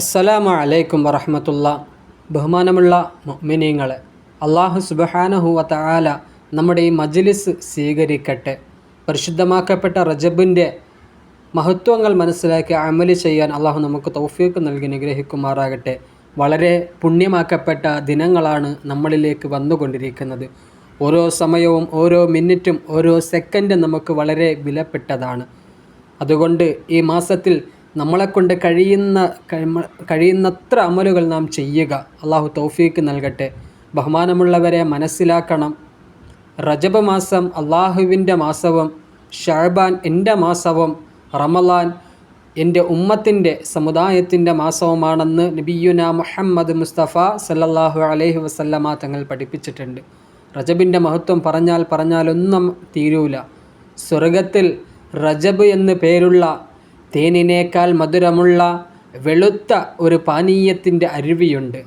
അസ്സലാമു അലൈക്കും വറഹമത്തുള്ള ബഹുമാനമുള്ള മിനിങ്ങളെ അള്ളാഹു സുബഹാനഹുവ ആല നമ്മുടെ ഈ മജ്ലിസ് സ്വീകരിക്കട്ടെ. പരിശുദ്ധമാക്കപ്പെട്ട റജബിന്റെ മഹത്വങ്ങൾ മനസ്സിലാക്കി അമൽ ചെയ്യാൻ അള്ളാഹു നമുക്ക് തൗഫീക്ക് നൽകി നിഗ്രഹിക്കുമാറാകട്ടെ വളരെ പുണ്യമാക്കപ്പെട്ട ദിനങ്ങളാണ് നമ്മളിലേക്ക് വന്നുകൊണ്ടിരിക്കുന്നത്. ഓരോ സമയവും ഓരോ മിനിറ്റും ഓരോ സെക്കൻഡും നമുക്ക് വളരെ വിലപ്പെട്ടതാണ്. അതുകൊണ്ട് ഈ മാസത്തിൽ നമ്മളെക്കൊണ്ട് കഴിയുന്ന കഴിയുന്നത്ര അമലുകൾ നാം ചെയ്യുക. അള്ളാഹു തൗഫീക്ക് നൽകട്ടെ. ബഹുമാനമുള്ളവരെ മനസ്സിലാക്കണം. റജബ് മാസം അള്ളാഹുവിന്റെ മാസവും ഷാബാൻ എന്റെ മാസവും റമലാൻ എന്റെ ഉമ്മത്തിന്റെ സമുദായത്തിന്റെ മാസവുമാണെന്ന് നബിയുന മുഹമ്മദ് മുസ്തഫ സല്ലല്ലാഹു അലൈഹി വസല്ലമ തങ്ങൾ പഠിപ്പിച്ചിട്ടുണ്ട്. റജബിന്റെ മഹത്വം പറഞ്ഞാൽ പറഞ്ഞാലൊന്നും തീരൂല. സ്വർഗത്തിൽ റജബ് എന്ന് പേരുള്ള തേനിനേക്കാൾ മധുരമുള്ള വെളുത്ത ഒരു പാനീയത്തിന്റെ അരുവിയുണ്ട്.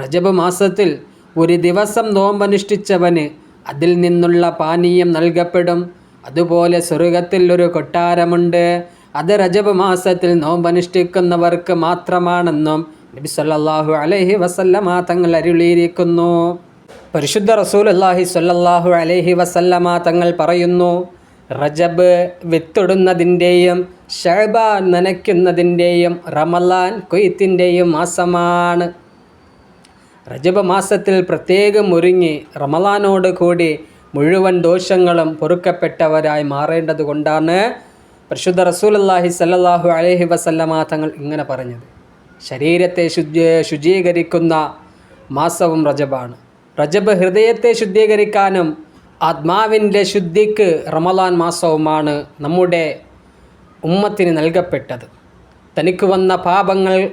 റജബ് മാസത്തിൽ ഒരു ദിവസം നോമ്പനുഷ്ഠിച്ചവന് അതിൽ നിന്നുള്ള പാനീയം നൽകപ്പെടും. അതുപോലെ സ്വർഗത്തിൽ ഒരു കൊട്ടാരമുണ്ട്. അത് റജബ് മാസത്തിൽ നോമ്പനുഷ്ഠിക്കുന്നവർക്ക് മാത്രമാണെന്നും നബി സല്ലാഹു അലഹി വസല്ലമ തങ്ങൾ അരുളിയിരിക്കുന്നു. പരിശുദ്ധ റസൂൽ അള്ളാഹി സല്ലാഹു അലഹി വസല്ലമ തങ്ങൾ പറയുന്നു റജബ് വിത്തിടുന്നതിന്റെയും ഷഹബാൻ നനയ്ക്കുന്നതിന്റെയും റമലാൻ കൊയ്ത്തിന്റെയും മാസമാണ്. റജബ് മാസത്തിൽ പ്രത്യേകം ഒരുങ്ങി റമലാനോട് കൂടി മുഴുവൻ ദോഷങ്ങളും പൊറുക്കപ്പെട്ടവരായി മാറേണ്ടത് കൊണ്ടാണ് പരിശുദ്ധ റസൂലല്ലാഹി സല്ലാഹു അലഹി വസല്ലമ തങ്ങൾ ഇങ്ങനെ പറഞ്ഞത്. ശരീരത്തെ ശുദ്ധി ശുചീകരിക്കുന്ന മാസവും റജബാണ്. റജബ് ഹൃദയത്തെ ശുദ്ധീകരിക്കാനും ആത്മാവിന്റെ ശുദ്ധിക്ക് റമലാൻ മാസവുമാണ് നമ്മുടെ ഉമ്മത്തിന് നൽകപ്പെട്ടത്. തനിക്ക് വന്ന പാപങ്ങൾ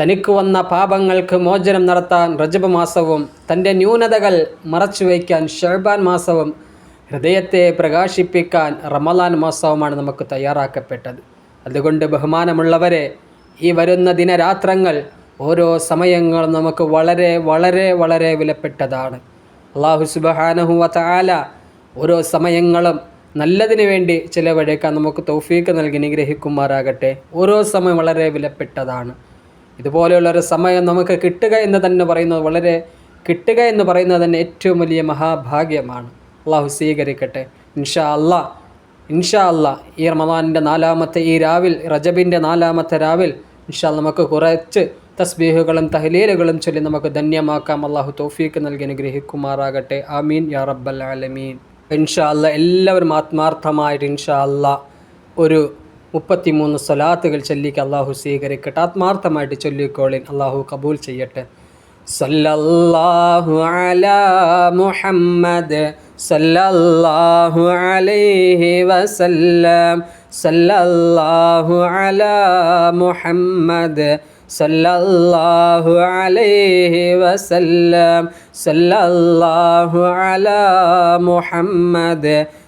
തനിക്ക് വന്ന പാപങ്ങൾക്ക് മോചനം നടത്താൻ റജബ് മാസവും തന്റെ ന്യൂനതകൾ മറച്ചു വയ്ക്കാൻ ഷെർബാൻ മാസവും ഹൃദയത്തെ പ്രകാശിപ്പിക്കാൻ റമലാൻ മാസവുമാണ് നമുക്ക് തയ്യാറാക്കപ്പെട്ടത്. അതുകൊണ്ട് ബഹുമാനമുള്ളവരെ ഈ വരുന്ന ദിനരാത്രങ്ങൾ ഓരോ സമയങ്ങളും നമുക്ക് വളരെ വളരെ വളരെ വിലപ്പെട്ടതാണ്. അള്ളാഹു സുബഹാനഹുവ തആല ഓരോ സമയങ്ങളും നല്ലതിന് വേണ്ടി ചിലവഴിക്കാൻ നമുക്ക് തൗഫീക്ക് നൽകി നിഗ്രഹിക്കുമാറാകട്ടെ ഓരോ സമയം വളരെ വിലപ്പെട്ടതാണ്. ഇതുപോലെയുള്ള ഒരു സമയം നമുക്ക് കിട്ടുക എന്ന് തന്നെ പറയുന്നത് വളരെ കിട്ടുക എന്ന് പറയുന്നത് തന്നെ ഏറ്റവും വലിയ മഹാഭാഗ്യമാണ്. അള്ളാഹു സ്വീകരിക്കട്ടെ. ഇൻഷാ അല്ലാ ഇൻഷാ അല്ലാ ഈ റമദാനിന്റെ നാലാമത്തെ ഈ രാവിൽ റജബിന്റെ നാലാമത്തെ രാവിൽ ഇൻഷാ നമുക്ക് കുറച്ച് തസ്ബീഹുകളും തഹലീലുകളും ചൊല്ലി നമുക്ക് ധന്യമാക്കാം. അള്ളാഹു തോഫീക്ക് നൽകി അനുഗ്രഹിക്കുമാറാകട്ടെ. ആമീൻ. യാ റബ്ബൽ ആലമീൻ. ഇൻഷാ അല്ല എല്ലാവരും ആത്മാർത്ഥമായിട്ട് ഇൻഷാ അല്ല ഒരു മുപ്പത്തിമൂന്ന് സ്വലാത്തുകൾ ചൊല്ലിക്ക് അള്ളാഹു സ്വീകരിക്കട്ടെ. ആത്മാർത്ഥമായിട്ട് ചൊല്ലിക്കോളിൻ. അള്ളാഹു കബൂൽ ചെയ്യട്ടെ. സല്ലല്ലാഹു അലാ മുഹമ്മദ് സല്ലല്ലാഹു അലൈഹി വസല്ലം സല്ലല്ലാഹു അലാ മുഹമ്മദ് സല്ലല്ലാഹു അലൈഹി വസല്ലം സല്ലല്ലാഹു അലാ മുഹമ്മദ് സല്ലല്ലാഹു അലൈഹി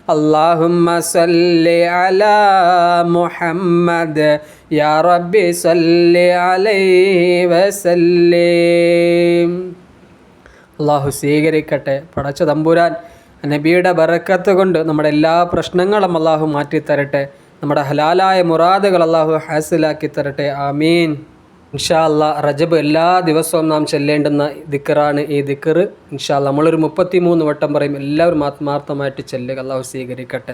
اللهم صل على محمد يا ربي صل عليه وسلم അള്ളാഹു സ്വീകരിക്കട്ടെ പടച്ച തമ്പുരാൻ നബിയുടെ ബറക്കത്ത് കൊണ്ട് നമ്മുടെ എല്ലാ പ്രശ്നങ്ങളും അള്ളാഹു മാറ്റിത്തരട്ടെ നമ്മുടെ ഹലാലായ മുറാദുകൾ അള്ളാഹു ഹാസിലാക്കി തരട്ടെ ആമീൻ ഇൻഷാ അല്ലാ റജബ് എല്ലാ ദിവസവും നാം ചെല്ലേണ്ടുന്ന ദിക്കറാണ് ഈ ദിക്കർ ഇൻഷാ നമ്മളൊരു മുപ്പത്തി മൂന്ന് വട്ടം പറയും എല്ലാവരും ആത്മാർത്ഥമായിട്ട് ചെല്ലുക അള്ളാഹു സ്വീകരിക്കട്ടെ.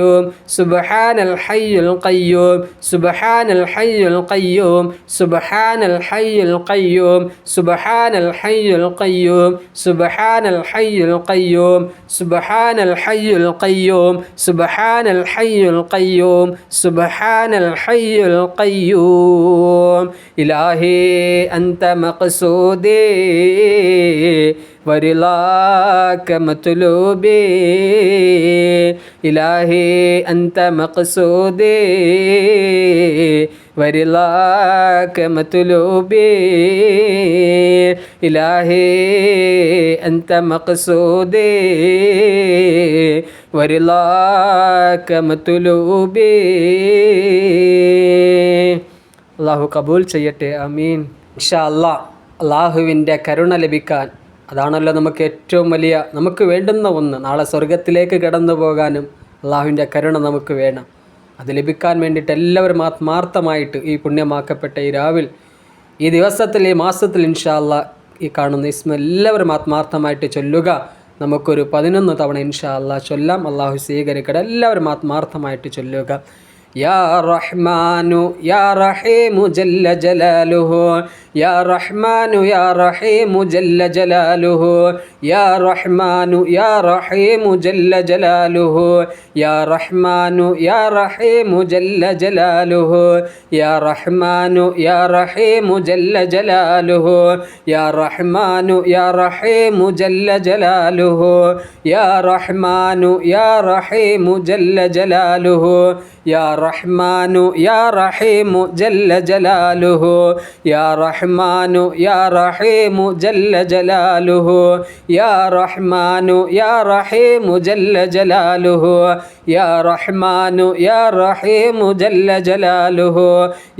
سبحان الحي القيوم سبحان الحي القيوم سبحان الحي القيوم سبحان الحي القيوم سبحان الحي القيوم سبحان الحي القيوم سبحان الحي القيوم سبحان الحي القيوم. إلهي أنت مقصودي. ورضاك مطلوبي إلهي أنت مقصودي ورضاك مطلوبي إلهي أنت مقصودي ورضاك مطلوبي അള്ളാഹു കബൂൽ ചെയ്യട്ടെ അമീൻ ഇൻഷാ അല്ലാ അള്ളാഹുവിൻ്റെ കരുണ ലഭിക്കാൻ അതാണല്ലോ നമുക്ക് ഏറ്റവും വലിയ നമുക്ക് വേണ്ടുന്ന ഒന്ന്. നാളെ സ്വർഗത്തിലേക്ക് കടന്നു പോകാനും അള്ളാഹുവിന്റെ കരുണ നമുക്ക് വേണം. അത് ലഭിക്കാൻ വേണ്ടിയിട്ട് എല്ലാവരും ആത്മാർത്ഥമായിട്ട് ഈ പുണ്യമാക്കപ്പെട്ട ഈ രാവിൽ ഈ ദിവസത്തിൽ ഈ മാസത്തിൽ ഇൻഷാല്ല ഈ കാണുന്ന ഇസ്മ എല്ലാവരും ആത്മാർത്ഥമായിട്ട് ചൊല്ലുക. നമുക്കൊരു പതിനൊന്ന് തവണ ഇൻഷാ അല്ലാ ചൊല്ലാം. അള്ളാഹു സ്വീകരിക്കട്ടെ. എല്ലാവരും ആത്മാർത്ഥമായിട്ട് ചൊല്ലുക. يا رحمن يا رحيم جل جلاله. يا رحمن يا رحيم جل جلاله. يا رحمن يا رحيم جل جلاله. يا رحمن يا رحيم جل جلاله. يا رحمن يا رحيم جل جلاله. يا رحمن يا رحيم جل جلاله. يا رحمن يا رحيم جل جلاله. യാ റഹ്മാനു യാ റഹീമു ജല്ല ജലാലുഹു യാ റഹ്മാനു യാ റഹീമു ജല്ല ജലാലുഹു യാ റഹ്മാനു യാ റഹീമു ജല്ല ജലാലുഹു യാ റഹ്മാനു യാ റഹീമു ജല്ല ജലാലുഹു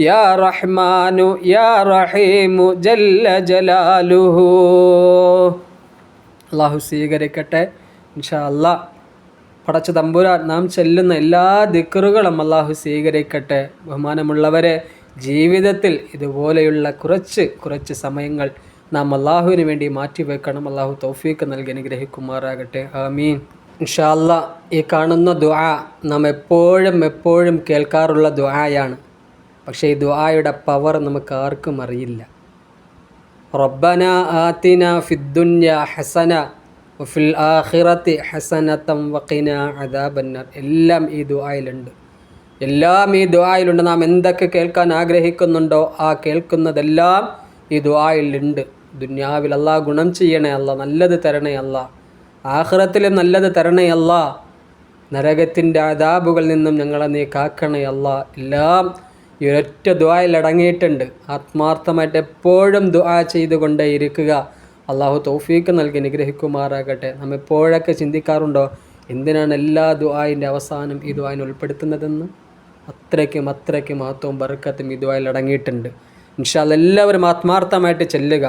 യാ റഹ്മാനു യാ റഹീമു ജല്ല ജലാലുഹു അള്ളാഹു സ്വീകരിക്കട്ടെ ഇൻഷാ അല്ലാ പടച്ച തമ്പുരാൻ നാം ചെല്ലുന്ന എല്ലാ ദിക്കറുകളും അള്ളാഹു സ്വീകരിക്കട്ടെ. ബഹുമാനമുള്ളവരെ ജീവിതത്തിൽ ഇതുപോലെയുള്ള കുറച്ച് കുറച്ച് സമയങ്ങൾ നാം അള്ളാഹുവിന് വേണ്ടി മാറ്റിവെക്കണം. അള്ളാഹു തൗഫീക്ക് നൽകി അനുഗ്രഹിക്കുമാറാകട്ടെ. ആമീൻ. ഇൻഷാല്ല ഈ കാണുന്ന ദുആ നാം എപ്പോഴും എപ്പോഴും കേൾക്കാറുള്ള ദുആയാണ്. പക്ഷേ ഈ ദുആയുടെ പവർ നമുക്ക് ആർക്കും അറിയില്ല. റബ്ബന ആത്തിന ഫിദ്ദുന്യ ഹസന വഫിൽ ആഖിറത്തി ഹസനത്തം വക്കിന അദാബന്നർ. എല്ലാം ഈ ദുആയിലുണ്ട്. എല്ലാം ഈ ദുആയിലുണ്ട്. നാം എന്തൊക്കെ കേൾക്കാൻ ആഗ്രഹിക്കുന്നുണ്ടോ ആ കേൾക്കുന്നതെല്ലാം ഈ ദുആയിലുണ്ട്. ദുന്യാവിൽ അല്ലാ ഗുണം ചെയ്യണേ അല്ല നല്ലത് തരണേ അല്ല ആഹ്റത്തിലും നല്ലത് തരണേ അല്ല നരകത്തിന്റെ അതാബുകളിൽ നിന്നും ഞങ്ങളെ നീ കാക്കണേ അല്ല എല്ലാം ഈ ഒരൊറ്റ ദുആയിൽ അടങ്ങിയിട്ടുണ്ട്. ആത്മാർത്ഥമായിട്ട് എപ്പോഴും ദുആ ചെയ്തുകൊണ്ടേ ഇരിക്കുക അള്ളാഹു തൗഫീക്ക് നൽകി അനുഗ്രഹിക്കുമാറാകട്ടെ. നാം എപ്പോഴൊക്കെ ചിന്തിക്കാറുണ്ടോ എന്തിനാണ് എല്ലാ ദുആയിന്റെ അവസാനം ഈ ദുആയിനെ ഉൾപ്പെടുത്തുന്നതെന്ന്? അത്രയ്ക്കും അത്രയ്ക്കും മഹത്വവും ബർക്കത്തും ഈ ദുആയിൽ അടങ്ങിയിട്ടുണ്ട്. ഇൻഷാൽ എല്ലാവരും ആത്മാർത്ഥമായിട്ട് ചെല്ലുക.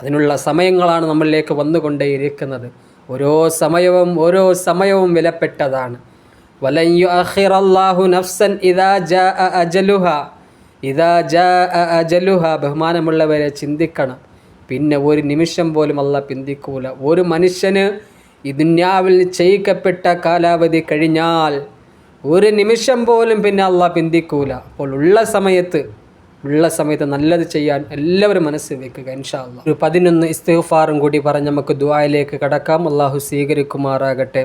അതിനുള്ള സമയങ്ങളാണ് നമ്മളിലേക്ക് വന്നുകൊണ്ടേയിരിക്കുന്നത്. ഓരോ സമയവും ഓരോ സമയവും വിലപ്പെട്ടതാണ്. നഫ്സൻ ബഹുമാനമുള്ളവരെ ചിന്തിക്കണം. പിന്നെ ഒരു നിമിഷം പോലും അല്ല പിന്തിക്കൂല. ഒരു മനുഷ്യന് ഈ ദുന്യാവിൽ ചെയ്യിക്കപ്പെട്ട കാലാവധി കഴിഞ്ഞാൽ ഒരു നിമിഷം പോലും പിന്നെ അല്ല പിന്തിക്കൂല. അപ്പോൾ ഉള്ള സമയത്ത് ഉള്ള സമയത്ത് നല്ലത് ചെയ്യാൻ എല്ലാവരും മനസ്സിൽ വെക്കുക ഇൻഷാല്ല ഒരു പതിനൊന്ന് ഇസ്തിഫാറും കൂടി പറഞ്ഞ് നമുക്ക് ദുബായിലേക്ക് കടക്കാം. അള്ളാഹു സ്വീകരിക്കുമാറാകട്ടെ.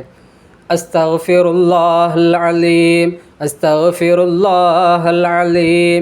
അസ്തഗ്ഫിറുല്ലാഹൽ അലീം അസ്തഗ്ഫിറുല്ലാഹൽ അലീം.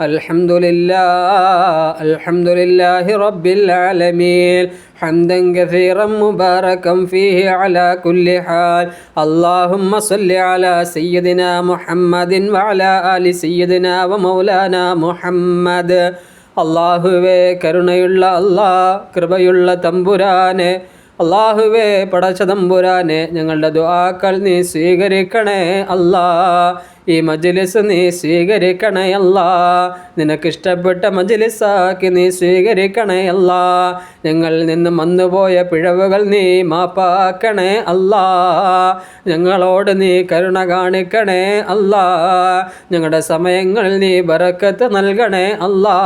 الحمد لله الحمد لله رب العالمين حمدا كثيرا مباركا فيه على كل حال اللهم صل على سيدنا محمد وعلى آل سيدنا ومولانا محمد അള്ളാഹുവേ കരുണയുള്ള അല്ലാ കൃപയുള്ള തമ്പുരാനെ അള്ളാഹുവേ പടച്ച തമ്പുരാനെ ഞങ്ങളുടെ ദുആക്കൾ നീ സ്വീകരിക്കണേ അല്ലാ ഈ മജ്ലിസ് നീ സ്വീകരിക്കണയല്ല. നിനക്കിഷ്ടപ്പെട്ട മജ്ലിസാക്കി നീ സ്വീകരിക്കണേ അല്ലാ ഞങ്ങളിൽ നിന്ന് വന്നുപോയ പിഴവുകൾ നീ മാപ്പാക്കണേ അല്ലാ. ഞങ്ങളോട് നീ കരുണ കാണിക്കണേ അല്ലാ. ഞങ്ങളുടെ സമയങ്ങളിൽ നീ ബറക്കത്ത് നൽകണേ അല്ലാ.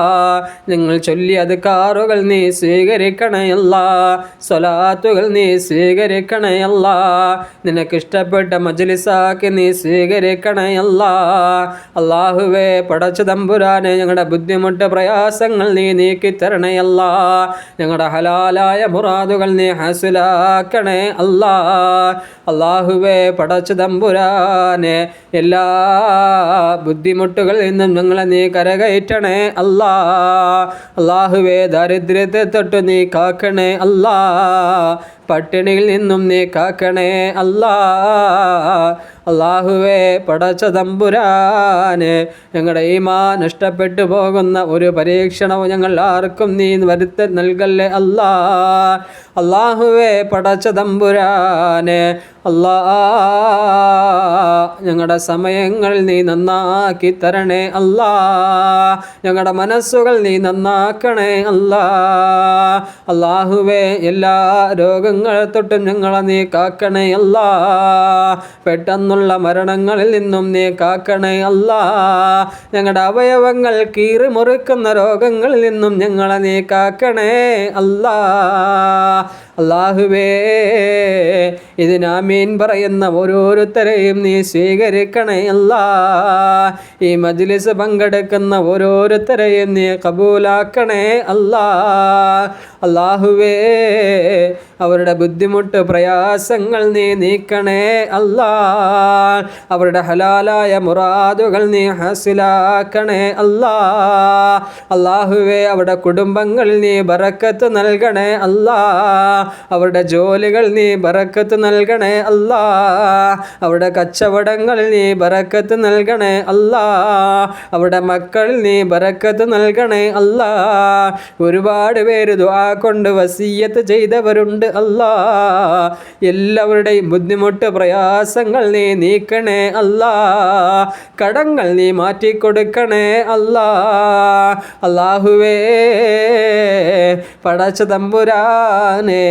ഞങ്ങൾ ചൊല്ലിയ കാറുകൾ നീ സ്വീകരിക്കണേ അല്ലാ. സ്വലാത്തുകൾ നീ സ്വീകരിക്കണേ അല്ലാ. നിനക്കിഷ്ടപ്പെട്ട മജ്ലിസാക്കി നീ സ്വീകരിക്കണേ അല്ലാ. അള്ളാഹുവേ പടച്ചു തമ്പുരാനെ ഞങ്ങളുടെ ബുദ്ധിമുട്ട് പ്രയാസങ്ങൾ നീ നീക്കി തരണേ അല്ലാ. ഞങ്ങളുടെ ഹലാലായ മുറാദുകൾ നീ ഹാസിലാക്കണേ അല്ലാ. അള്ളാഹുവേ പടച്ചു തമ്പുരാനെ എല്ലാ ബുദ്ധിമുട്ടുകളിൽ നിന്നും ഞങ്ങളെ നീ കരകയറ്റണേ അല്ലാ. അള്ളാഹുവേ ദാരിദ്ര്യത്തെ തൊട്ട് നീ കാക്കണേ അല്ലാ. പട്ടിണിയിൽ നിന്നും നീ കാക്കണേ അല്ലാ. അള്ളാഹുവേ പടച്ച തമ്പുരാനെ ഞങ്ങളുടെ ഈമാ നഷ്ടപ്പെട്ടു പോകുന്ന ഒരു പരീക്ഷണവും ഞങ്ങൾ ആർക്കും നീ വരുത്ത നൽകല്ലേ അല്ലാ. അള്ളാഹുവേ പടച്ച തമ്പുരാനെ അല്ലാ ഞങ്ങളുടെ സമയങ്ങൾ നീ നന്നാക്കി തരണേ അല്ലാ. ഞങ്ങളുടെ മനസ്സുകൾ നീ നന്നാക്കണേ അല്ലാ. അള്ളാഹുവേ എല്ലാ രോഗങ്ങളെ തൊട്ടും ഞങ്ങളെ നീ കാക്കണേ അല്ലാ. പെട്ടെന്നുള്ള മരണങ്ങളിൽ നിന്നും നീ കാക്കണേ അല്ല. ഞങ്ങളുടെ അവയവങ്ങൾ കീറി മുറിക്കുന്ന രോഗങ്ങളിൽ നിന്നും ഞങ്ങളെ നീ കാക്കണേ അല്ലാ. അള്ളാഹുവേ ഇതിനാമീൻ പറയുന്ന ഓരോരുത്തരെയും നീ സ്വീകരിക്കണേ അല്ല. ഈ മജ്ലിസ് പങ്കെടുക്കുന്ന ഓരോരുത്തരെയും നീ കബൂലാക്കണേ അല്ല. അള്ളാഹുവേ അവരുടെ ബുദ്ധിമുട്ട് പ്രയാസങ്ങൾ നീ നീക്കണേ അല്ലാ. അവരുടെ ഹലാലായ മുറാദുകൾ നീ ഹസിലാക്കണേ അല്ലാ. അള്ളാഹുവേ അവരുടെ കുടുംബങ്ങളിൽ നീ ബറക്കത്ത് നൽകണേ അല്ലാ. അവരുടെ ജോലികൾ നീ ബറക്കത്ത് നൽകണേ അല്ലാ. അവരുടെ കച്ചവടങ്ങളിൽ നീ ബറക്കത്ത് നൽകണേ അല്ലാ. അവരുടെ മക്കളിൽ നീ ബറക്കത്ത് നൽകണേ അല്ലാ. ഒരുപാട് പേര് ദുആ കൊണ്ട് വസീയത്ത് ചെയ്തവരുണ്ട് അല്ലാ. എല്ലാവരുടെയും ബുദ്ധിമുട്ട് പ്രയാസങ്ങൾ നീ നീക്കണേ അല്ലാ. കടങ്ങൾ നീ മാറ്റിക്കൊടുക്കണേ അല്ലാ. അല്ലാഹുവേ പടച്ച തമ്പുരാനേ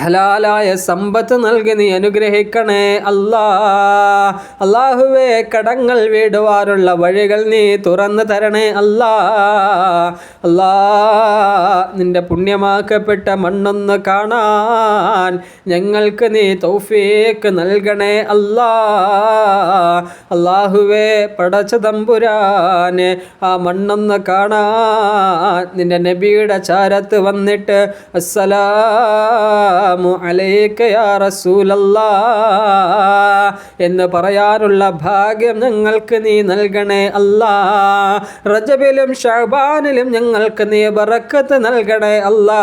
ഹലാലായ സമ്പത്ത് നൽകി നീ അനുഗ്രഹിക്കണേ അല്ലാ. അള്ളാഹുവേ കടങ്ങൾ വീടുവാറുള്ള വഴികൾ നീ തുറന്നു തരണേ അല്ലാ. അല്ലാ നിന്റെ പുണ്യമാക്കപ്പെട്ട മണ്ണൊന്ന് കാണാൻ ഞങ്ങൾക്ക് നീ തൗഫീക്ക് നൽകണേ അല്ലാ. അള്ളാഹുവേ പടച്ച തമ്പുരാന് ആ മണ്ണൊന്ന് കാണാൻ നിന്റെ നബിയുടെ ചാരത്ത് വന്നിട്ട് അസ്സലാ. അലൈക യാ റസൂലല്ലാ എന്ന് പറയാനുള്ള ഭാഗ്യം ഞങ്ങൾക്ക് നീ നൽകണേ അല്ലാ. റജബിലും ഷഹബാനിലും ഞങ്ങൾക്ക് നീ ബറക്കത്ത് നൽകണേ അല്ലാ.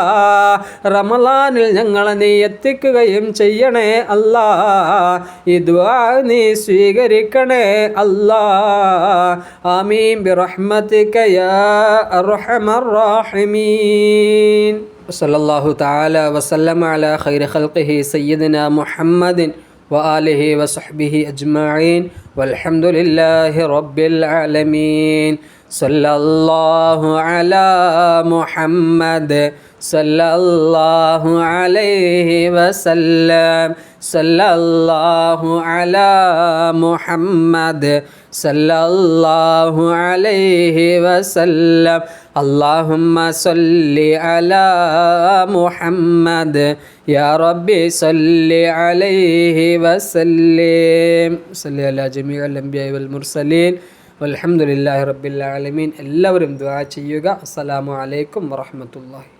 റമലാനിൽ ഞങ്ങളെ നീ എത്തിക്കുകയും ചെയ്യണേ അല്ലാ. ഈ നീ സ്വീകരിക്കണേ അല്ലാ. ആമീൻ. ബിറഹ്മതിക യാ അർഹമർ റാഹിമീൻ. صلى الله تعالى وسلم على خير خلقه سيدنا محمد وآله وصحبه أجمعين والحمد لله رب العالمين സല്ലല്ലാഹു അലാ മുഹമ്മദ് സല്ലല്ലാഹു അലൈഹി വസല്ലം സല്ലല്ലാഹു അലാ മുഹമ്മദ് സല്ലല്ലാഹു അലൈഹി വസല്ലം അല്ലാഹുമ്മ സല്ലി അല മുഹമ്മദ് യാ റബ്ബി സല്ലി അലൈഹി വസല്ലം സല്ലി അല ജമീഅൽ അംബിയാ വൽ മുർസലീൻ അലഹമുല്ലാ റബ്ബില്ലാ ആലമീൻ. എല്ലാവരും ദ്വാ ചെയ്യുക. അസ്സലാമു അലൈക്കും വറഹമത്തല്ലാഹി